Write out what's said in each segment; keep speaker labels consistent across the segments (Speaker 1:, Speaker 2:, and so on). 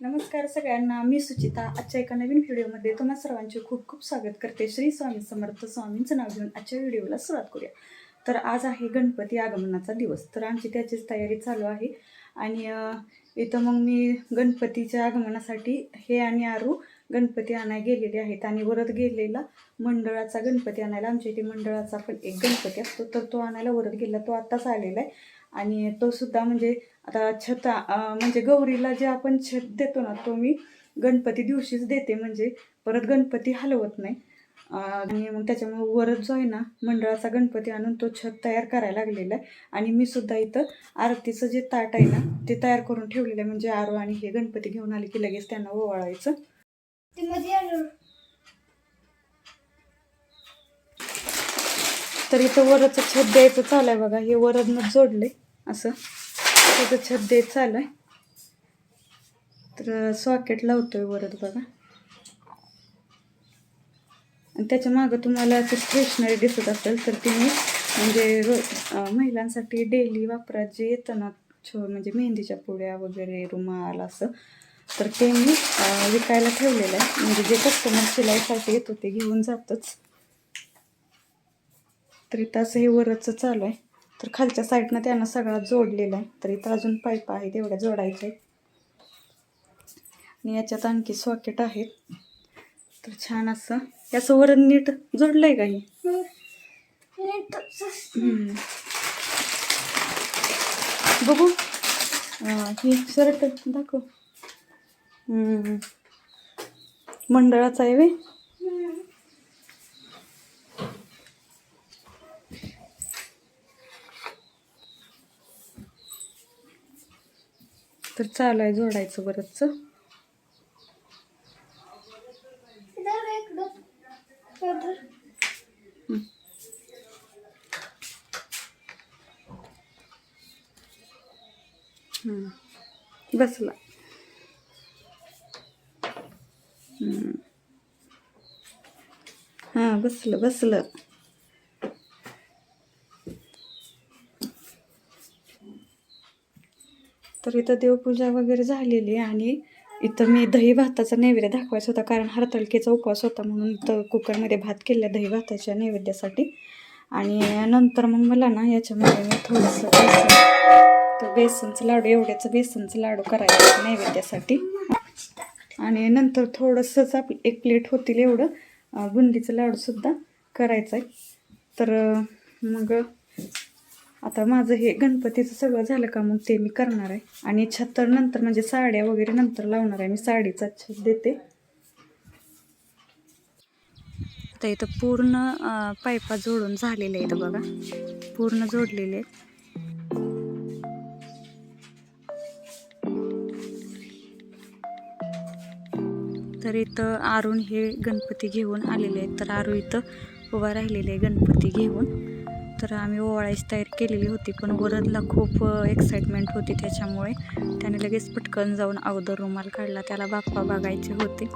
Speaker 1: नमस्कार सगळ्यांना मी सुचिता. आजच्या एका नवीन व्हिडिओमध्ये तुम्हा सर्वांचे खूप खूप स्वागत करते. श्री स्वामी समर्थ स्वामींचं नाव घेऊन आजच्या व्हिडिओला सुरुवात करूया. तर आज आहे गणपती आगमनाचा दिवस. तर आमची त्याचीच तयारी चालू आहे. आणि इथं मग मी गणपतीच्या आगमनासाठी हे आणि आरू गणपती आणायला गेलेले आहेत. आणि वरत गेलेला मंडळाचा गणपती आणायला आमच्या इथे मंडळाचा पण एक गणपती असतो. तर तो आणायला वरत गेला तो आत्ताच आलेला आहे. आणि तो सुद्धा म्हणजे आता छत म्हणजे गौरीला जे आपण छत देतो ना तो मी गणपती दिवशीच देते. म्हणजे परत गणपती हलवत नाही. आणि मग त्याच्यामुळे वरच जो आहे ना मंडळाचा गणपती आणून तो छत तयार करायला लागलेला आहे. आणि मी सुद्धा इथं आरतीचं जे ताट आहे ना ते तयार करून ठेवलेलं आहे. म्हणजे आरो आणि हे गणपती घेऊन आले की लगेच त्यांना ओवाळायचं. तर इथं वरचं छत द्यायचं चालू आहे बघा. हे वरदनं जोडले असं. त्याचं छत देत चालू आहे तर सॉकेट लावतो आहे वरत बघा. आणि त्याच्या मागं तुम्हाला ते स्टेशनरी दिसत असेल तर ती मी म्हणजे रो महिलांसाठी डेली वापरात जे येतं ना छो म्हणजे मेहंदीच्या पुड्या वगैरे रुमाल असं तर ते मी विकायला ठेवलेलं आहे. म्हणजे जे कस्टमर शिलाईसाठी येतो ते घेऊन जातच. तर इथं असं हे वरचं चालू आहे. तर खालच्या साईडनं त्यांना सगळा जोडलेला आहे. तर इथं अजून पाईप आहेत एवढ्या जोडायच्या आहेत. आणि याच्यात आणखी सॉकेट आहेत. तर छान असं. याचं वरण नीट जोडलं का हे? बघू. ही शर्ट दाखव. मंडळाचा आहे वे तर चालू आहे जोडायचं बरंच बसला. हां बसलं बसलं. तर इथं देवपूजा वगैरे झालेली आहे आणि इथं मी दही भाताचा नैवेद्य दाखवायचा होता कारण हरतालिकेचा उपवास होता म्हणून इथं कुकरमध्ये भात केला दही भाताच्या नैवेद्यासाठी. आणि नंतर मग मला ना याच्यामध्ये मी थोडंसं बेसन तर बेसनचं लाडू एवढ्याचं बेसनचं लाडू करायचं नैवेद्यासाठी. आणि नंतर थोडंसंच आप एक प्लेट होतील एवढं बुंदीचं लाडूसुद्धा करायचं आहे तर मग आता माझं हे गणपतीचं सगळं झालं का मग ते मी करणार आहे. आणि छत्तर नंतर म्हणजे साड्या वगैरे नंतर लावणार आहे मी साडीचा छत देते. आता इथं पूर्ण पायपा जोडून झालेले आहेत बघा. पूर्ण जोडलेले आहेत. तर इथं आरुण हे गणपती घेऊन आलेले आहेत. तर आरू इथं उभा राहिलेले आहे गणपती घेऊन. तर आम्ही ओवाळायची तयारी केलेली होती पण वरदला खूप एक्साइटमेंट होती त्याच्यामुळे. त्याने लगेच पटकन जाऊन अगोदर रुमाल काढला त्याला बाप्पा बघायचे होते.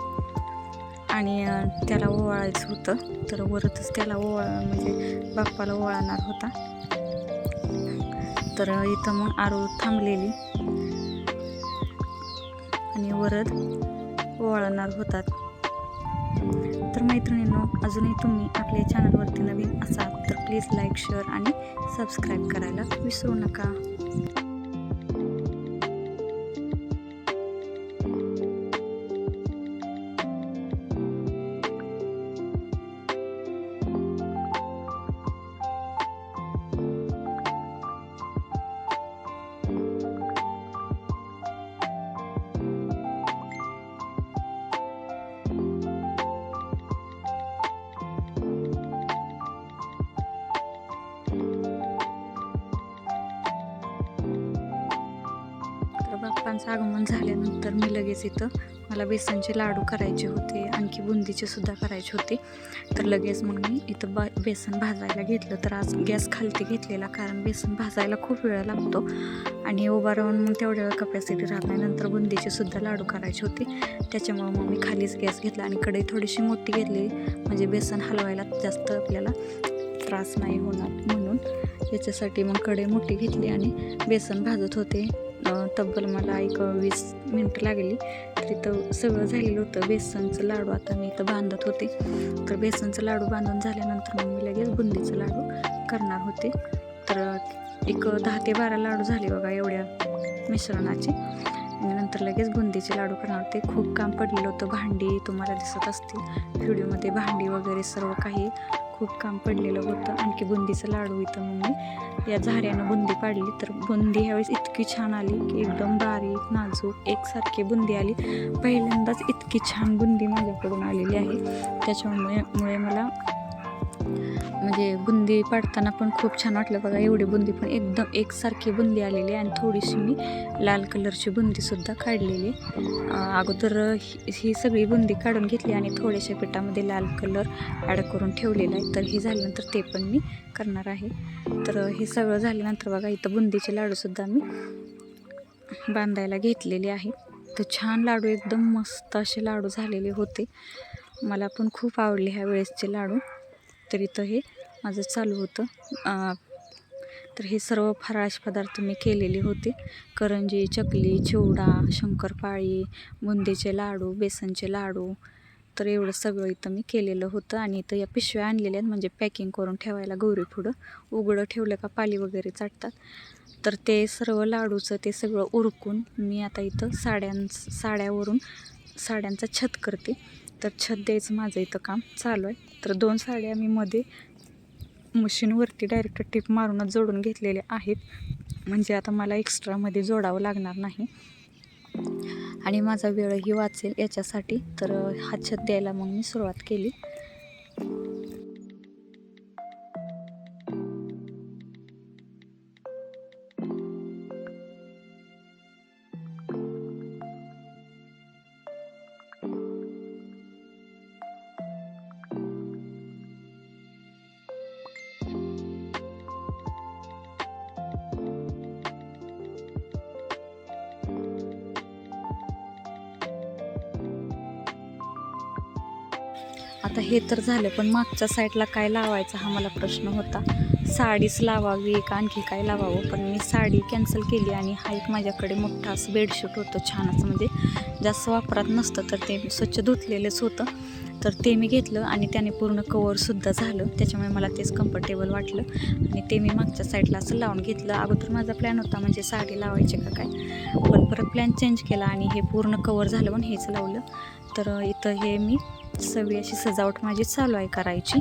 Speaker 1: आणि त्याला ओवाळायचं होतं तर वरतच त्याला ओवाळ म्हणजे बाप्पाला ओवाळणार होता. तर इथं मग आरू थांबलेली. आणि वरद ओवाळणार होतात तर मैत्रिणींनो अजूनही तुम्ही आपल्या चॅनलवरती नवीन असाल तर प्लीज लाईक शेअर आणि सबस्क्राईब करायला विसरू नका. तर आगमन झाल्यानंतर मी लगेच इथं मला बेसनचे लाडू करायचे होते आणखी बुंदीचे सुद्धा करायचे होते. तर लगेच मग मी इथं बा बेसन भाजायला घेतलं. तर आज गॅस खालती घेतलेला कारण बेसन भाजायला खूप वेळ लागतो. आणि उभा राहून मग तेवढ्या वेळ कपॅसिटी राहत नाही. नंतर बुंदीचे सुद्धा लाडू करायचे होते. त्याच्यामुळे मग मी खालीच गॅस घेतला आणि कढई थोडीशी मोठी घेतली. म्हणजे बेसन हलवायला जास्त आपल्याला त्रास नाही होणार म्हणून याच्यासाठी मग कढई मोठी घेतली आणि बेसन भाजत होते. तब्बल मला एक वीस मिनटं लागली. तर इथं सगळं झालेलं होतं. बेसनचं लाडू आता मी इथं बांधत होते. तर बेसनचं लाडू बांधून झाल्यानंतर मग मी लगेच बुंदीचं लाडू करणार होते. तर एक दहा ते बारा लाडू झाले बघा एवढ्या मिश्रणाचे. नंतर लगेच बुंदीचे लाडू करणार होते. खूप काम पडलेलं होतं. भांडी तुम्हाला दिसत असतील. व्हिडिओमध्ये भांडी वगैरे सर्व काही खूप काम पडलेलं होतं. आणखी बुंदीचं लाडू इथं मग मी या झाऱ्यानं बुंदी पाडली. तर बुंदी ह्यावेळेस इतकी छान आली की एकदम बारीक नाजूक एकसारखी बुंदी आली. पहिल्यांदाच इतकी छान बुंदी माझ्याकडून आलेली आहे. त्याच्यामुळे मुळे मला म्हणजे बुंदी पाडताना पण खूप छान वाटलं बघा एवढी बुंदी पण एकदम एकसारखी बुंदी आलेली आहे. आणि थोडीशी मी लाल कलरची बुंदीसुद्धा काढलेली अगोदर ही ही सगळी बुंदी काढून घेतली आणि थोड्याशा पिठामध्ये लाल कलर ॲड करून ठेवलेला आहे. तर हे झाल्यानंतर ते पण मी करणार आहे. तर हे सगळं झाल्यानंतर बघा इथं बुंदीचे लाडूसुद्धा मी बांधायला घेतलेले आहे. तर छान लाडू एकदम मस्त असे लाडू झालेले होते. मला पण खूप आवडले ह्या वेळेसचे लाडू. तर इथं हे माझं चालू होतं. तर हे सर्व फराश पदार्थ मी केलेले होते. करंजी चकली चिवडा शंकरपाळी बुंदीचे लाडू बेसनचे लाडू. तर एवढं सगळं इथं मी केलेलं होतं आणि इथं या पिशव्या आणलेल्या आहेत. म्हणजे पॅकिंग करून ठेवायला गौरी पुढं. उघडं ठेवलं का पाली वगैरे चाटतात. तर ते सर्व लाडूचं ते सगळं उरकून मी आता इथं साड्यां साड्यावरून साड्यांचा छत करते. तर छत द्यायचं माझं इथं काम चालू आहे. तर दोन साड्या मी मध्ये मशीनवरती डायरेक्ट टिप मारूनच जोडून घेतलेल्या आहेत. म्हणजे आता मला एक्स्ट्रामध्ये जोडावं लागणार नाही. आणि माझा वेळही वाचेल याच्यासाठी. तर हा छत द्यायला मग मी सुरुवात केली. आता हे तर झालं पण मागच्या साईडला काय लावायचा हा मला प्रश्न होता. साडीच लावावी का आणखी काय लावावं? पण मी साडी कॅन्सल केली आणि हा एक माझ्याकडे मोठा असं बेडशीट होतं छान असं म्हणजे जास्त वापरात नसतं तर ते स्वच्छ धुतलेलंच होतं. तर ते मी घेतलं आणि त्याने पूर्ण कवरसुद्धा झालं. त्याच्यामुळे मला तेच कम्फर्टेबल वाटलं. आणि ते मी मागच्या साईडला असं लावून घेतलं. अगोदर माझा प्लॅन होता म्हणजे साडी लावायची का काय? पण परत प्लॅन चेंज केला आणि हे पूर्ण कवर झालं पण हेच लावलं. तर इथं हे मी सवी अशी सजावट माझी चालू आहे करायची.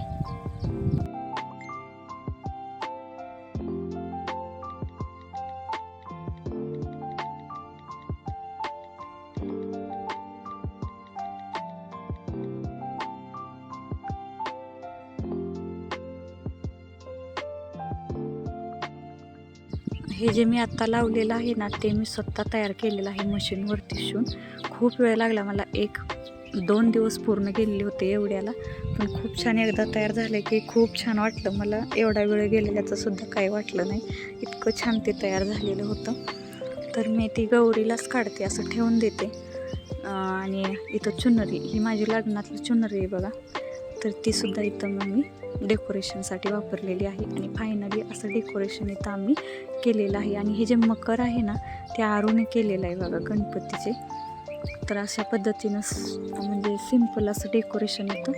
Speaker 1: हे जे मी आत्ता लावलेलं आहे ना ते मी स्वतः तयार केलेलं आहे मशीनवरती शिवून. खूप वेळ लागला मला एक दोन दिवस पूर्ण गेलेले होते एवढ्याला. पण खूप छान एकदा तयार झाले की खूप छान वाटलं. मला एवढा वेळ गेलेल्याचं सुद्धा काही वाटलं नाही. इतकं छान ते तयार झालेलं होतं. तर मी ती गौरीलाच काढते असं ठेवून देते. आणि इथं चुनरी ही माझी लग्नातली चुनरी आहे बघा. तर तीसुद्धा इथं मग मी डेकोरेशनसाठी वापरलेली आहे. आणि फायनली असं डेकोरेशन इथं आम्ही केलेलं आहे. आणि हे जे मकर आहे ना ते आरूने केलेलं आहे बघा गणपतीचे. तर अशा पद्धतीनं म्हणजे सिंपल असं डेकोरेशन इथं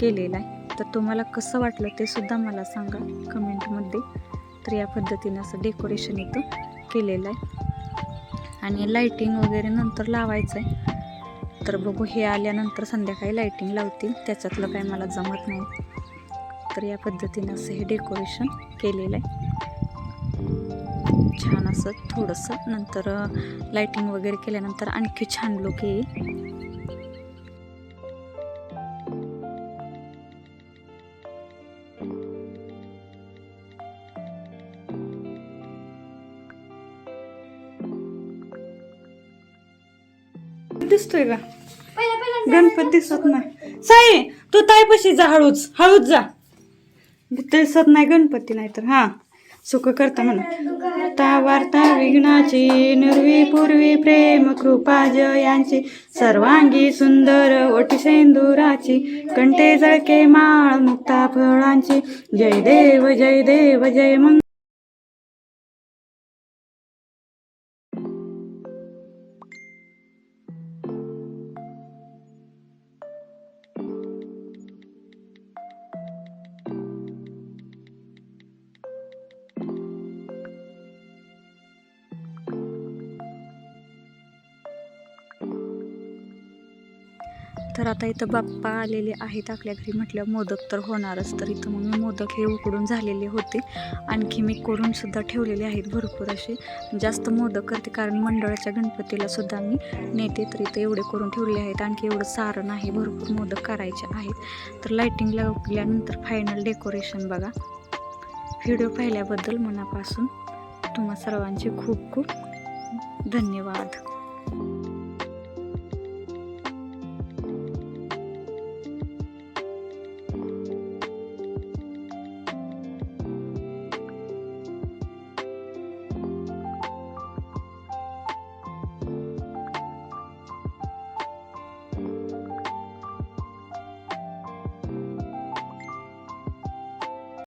Speaker 1: केलेलं आहे. तर तुम्हाला कसं वाटलं ते सुद्धा मला सांगा कमेंटमध्ये तर या पद्धतीनं असं डेकोरेशन इथं केलेलं आहे. आणि लाईटिंग वगैरे नंतर लावायचं आहे तर बघू हे आल्यानंतर संध्याकाळी लाईटिंग लावतील. त्याच्यातलं काही मला जमत नाही. तर या पद्धतीनं असं हे डेकोरेशन केलेलं आहे. छान असं थोडंसं. नंतर लाईटिंग वगैरे केल्यानंतर आणखी छान लुक येईल. दिसतोय का?
Speaker 2: पहिला पहिला
Speaker 1: गणपती दिसत नाही. साई तू ताईपाशी जा हळूच. हळूच जा. दिसत नाही गणपती नाही तर हा. सुख करता म्हणा ता वार्ता विघ्नाची नुरवी पूर्वी प्रेम कृपा जयांची सर्वांगी सुंदर ओटी सेंदुराची कंठे जळके माळ मुक्ता फळांची. जय देव जय देव जय मंग तर आता इथं बाप्पा आलेले आहेत आपल्या घरी म्हटलं मोदक तर होणारच. तर इथं मग मी मोदक हे उकडून झालेले होते. आणखी मी करूनसुद्धा ठेवलेले आहेत भरपूर असे. जास्त मोदक करते कारण मंडळाच्या गणपतीला सुद्धा मी नेते तर इथं एवढे करून ठेवले आहेत. आणखी एवढं सारण आहे भरपूर मोदक करायचे आहेत. तर लाईटिंग लागल्यानंतर फायनल डेकोरेशन बघा. व्हिडिओ पाहिल्याबद्दल मनापासून तुम्हा सर्वांचे खूप खूप धन्यवाद.